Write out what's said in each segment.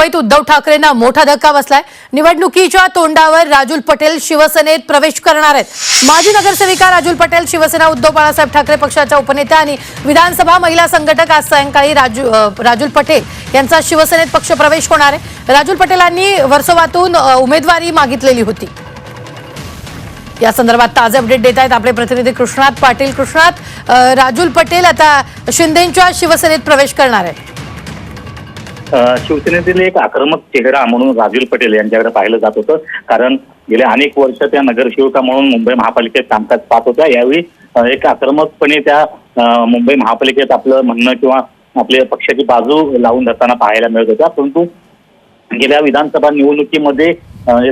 मुंबईत उद्धव ठाकरेंना मोठा धक्का बसलाय. निवडणुकीच्या तोंडावर राजूल पटेल शिवसेनेत प्रवेश करणार आहेत. माजी नगरसेविका राजूल पटेल शिवसेना उद्धव बाळासाहेब ठाकरे पक्षाच्या उपनेत्या आणि विधानसभा महिला संघटक आज सायंकाळी राजू राजूल पटेल यांचा शिवसेनेत पक्षप्रवेश होणार आहे. राजूल पटेलांनी वर्सोवातून उमेदवारी मागितलेली होती. या संदर्भात ताजे अपडेट देत आहेत आपले प्रतिनिधी कृष्णात पाटील कृष्णात. राजूल पटेल आता शिंदेच्या शिवसेनेत प्रवेश करणार आहेत. शिवसेनेतील एक आक्रमक चेहरा म्हणून राजूल पटेल यांच्याकडे पाहिलं जात होतं. कारण गेल्या अनेक वर्ष त्या नगरसेविका म्हणून मुंबई महापालिकेत कामकाज पाहत होत्या. यावेळी एक आक्रमकपणे त्या मुंबई महापालिकेत आपलं म्हणणं किंवा आपल्या पक्षाची बाजू लावून जाताना पाहायला मिळत होत्या. परंतु गेल्या विधानसभा निवडणुकीमध्ये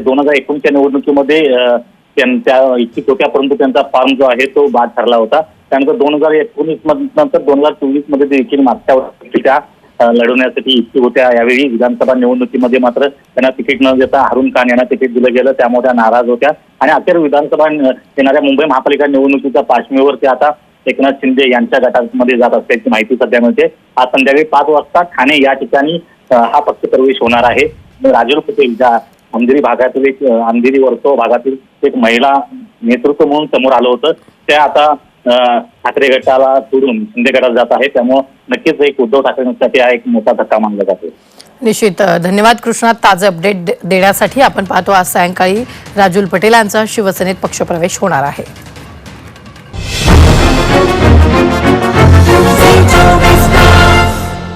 दोन हजार एकोणीसच्या निवडणुकीमध्ये त्यांच्या इच्छित होत्या. परंतु त्यांचा फॉर्म जो आहे तो बाद ठरला होता. त्यानंतर दोन हजार एकोणीस नंतर दोन हजार चोवीसमध्ये देखील मागच्या वर्षी त्या लढवण्यासाठी इच्छुक होत्या. यावेळी विधानसभा निवडणुकीमध्ये मात्र त्यांना तिकीट न देता हारून खान यांना तिकीट दिलं गेलं. त्यामुळे त्या नाराज होत्या. आणि अखेर विधानसभा येणाऱ्या मुंबई महापालिका निवडणुकीच्या पार्श्वभूमीवर ते आता एकनाथ शिंदे यांच्या गटामध्ये जात असल्याची माहिती सध्या मिळते. आज संध्याकाळी पाच वाजता ठाणे या ठिकाणी हा पक्ष प्रवेश होणार आहे. राजूर पटेल ज्या अंधेरी भागातील एक अंधेरी वर्तो भागातील एक महिला नेतृत्व म्हणून समोर आलं होतं. त्या आता ठाकरे गटाला सोडून शिंदे गटात जात आहे. त्यामुळे नक्कीच एक उद्धव ठाकरेंसाठी हा एक मोठा धक्का मानला जातो. निश्चित. धन्यवाद कृष्णा. ताजे अपडेट देण्यासाठी आपण पाहतो आज सायंकाळी राजुल पटेलांचा शिवसेनेत पक्षप्रवेश होणार आहे.